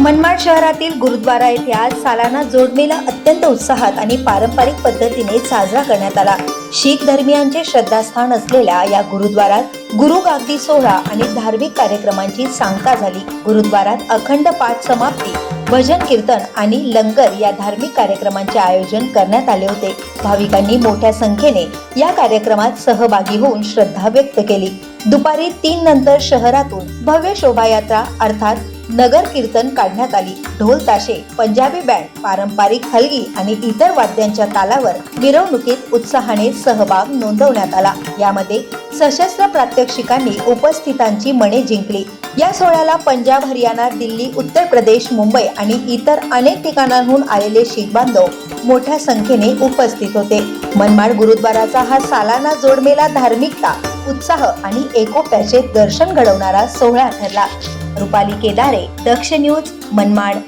मनमाड शहरातील गुरुद्वारा येथे आज सालाना जोडमेला अत्यंत उत्साहात आणि पारंपरिक पद्धतीने साजरा करण्यात आला. शीख धर्मियांचे श्रद्धास्थान असलेल्या या गुरुद्वारात गुरु गागदी सोहळा आणि धार्मिक कार्यक्रमांची सांगता झाली. गुरुद्वारात अखंड पाठ समाप्ती भजन कीर्तन आणि लंगर या धार्मिक कार्यक्रमांचे आयोजन करण्यात आले होते. भाविकांनी मोठ्या संख्येने या कार्यक्रमात सहभागी होऊन श्रद्धा व्यक्त केली. दुपारी तीन नंतर शहरातून भव्य शोभायात्रा अर्थात नगर कीर्तन काढण्यात आली. ढोल ताशे पंजाबी बँड पारंपरिक हलगी आणि इतर वाद्यांच्या तालावर मिरवणुकीत उत्साहाने सहभाग नोंदवण्यात आला. यामध्ये सशस्त्र प्रात्यक्षिकांनी उपस्थितांची मने जिंकली. या सोहळ्याला पंजाब हरियाणा दिल्ली उत्तर प्रदेश मुंबई आणि इतर अनेक ठिकाणांहून आलेले शीख बांधव मोठ्या संख्येने उपस्थित होते. मनमाड गुरुद्वाराचा हा सालाना जोडमेला धार्मिकता उत्साह आणि एकोप्याचे दर्शन घडवणारा सोहळा ठरला. रुपाली केदारे दक्ष न्यूज मनमाड.